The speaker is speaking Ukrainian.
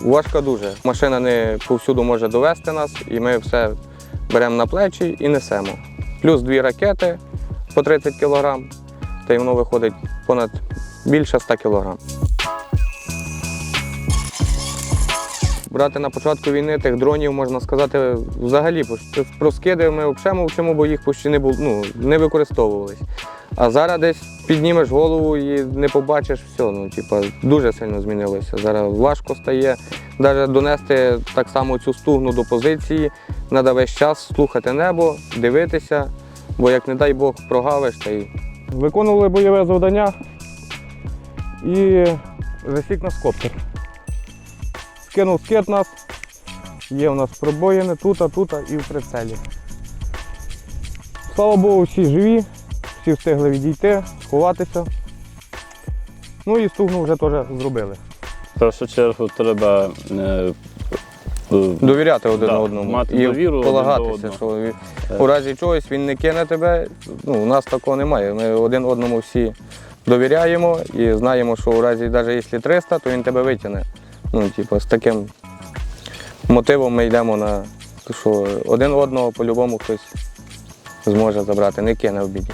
Важко дуже. Машина не повсюду може довести нас, і ми все беремо на плечі і несемо. Плюс дві ракети по 30 кг, та й воно виходить понад більше 100 кг. Брати на початку війни тих дронів, можна сказати, взагалі про скиди ми взагалі мовчимо, бо їх почти не було, ну, не використовувались. А зараз десь піднімеш голову і не побачиш все. Ну, типа, дуже сильно змінилося. Зараз важко стає. Навіть донести так само цю стугну до позиції. Треба весь час слухати небо, дивитися, бо як не дай Бог прогавиш, та й. Виконували бойове завдання і засік нас коптер. Скинув скид нас. Є у нас пробоїни тут, а тут і в прицелі. Слава Богу, всі живі, всі встигли відійти, сховатися. Ну і стугну вже теж зробили. В першу чергу треба е, е, Довіряти один Да, одному мати і довіру один до полагатися, одного. що Так. у разі чогось він не кине тебе. Ну, у нас такого немає. Ми один одному всі довіряємо і знаємо, що у разі, навіть якщо 300, то він тебе витягне. Ну, типу, з таким мотивом ми йдемо на те, що один одного по-любому хтось зможе забрати, не кине в біді.